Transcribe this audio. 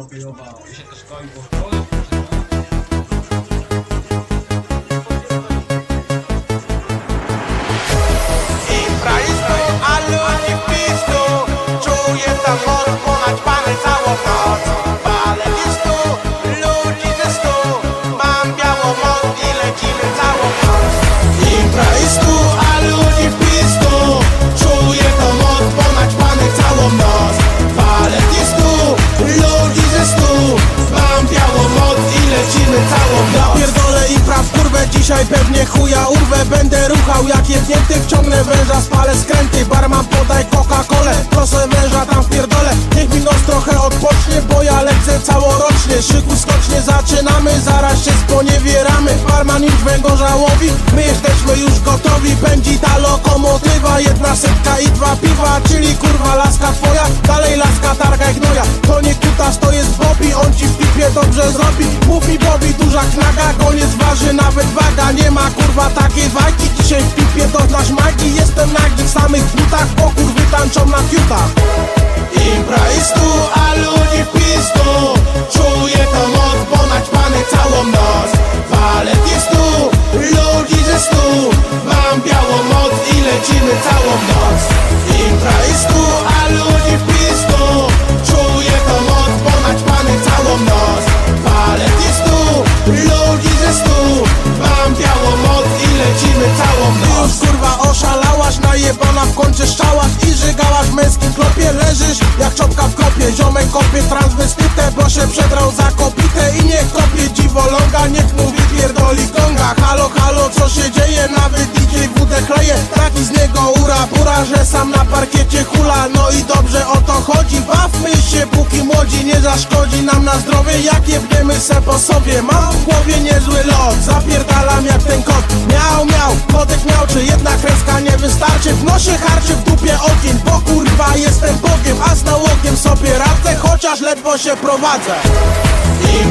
hokejowa się też szkoli, lecimy całą noc Pierdolę i praw kurwę Dzisiaj pewnie chuja urwę. Będę ruchał jak jebnięty Wciągnę węża, spalę skręty. Barman podaj Coca-Colę Proszę węża tam wpierdolę Niech mi nos trochę odpocznie Bo ja lecę całorocznie. Szyku skocznie zaczynamy Zaraz się sponiewieramy. Barman już węgorza łowi My jesteśmy już gotowi. Pędzi ta lokomotywa Jedna setka i dwa piwa. Czyli kurwa laska twoja Dalej laska targa jak gnoja Koniec waży nawet waga Nie ma kurwa takiej wagi Dzisiaj w pipie to znasz magii Jestem nagi w samych butach Bo kurwy tańczą na fiutach. Impraistu, a ludzi w pistu Czuję to moc, ponad pany całą noc. Walet jest tu, ludzi ze stu. Mam białą moc i lecimy całą noc szczałaś I żygałaś w męskim klopie Leżysz jak czopka w kopie Ziomek kopie transwestytę, bo się przedrał za kopitę. I niech kopie dziwoląga, niech mówi pierdoli gonga. Halo, halo, co się dzieje? Nawet DJ wódę chleje. Taki z niego ura, pura, że sam na parkiecie hula. No i dobrze o to chodzi, bawmy się póki młodzi Nie zaszkodzi nam na zdrowie, jak jebniemy se po sobie. Mam w głowie niezły lot, zapierdalam jak ten kot. Miał, miał, kotek miał, czy nie nosie harczy, w dupie ogień, bo kurwa jestem Bogiem A z nałogiem sobie radzę, chociaż ledwo się prowadzę. W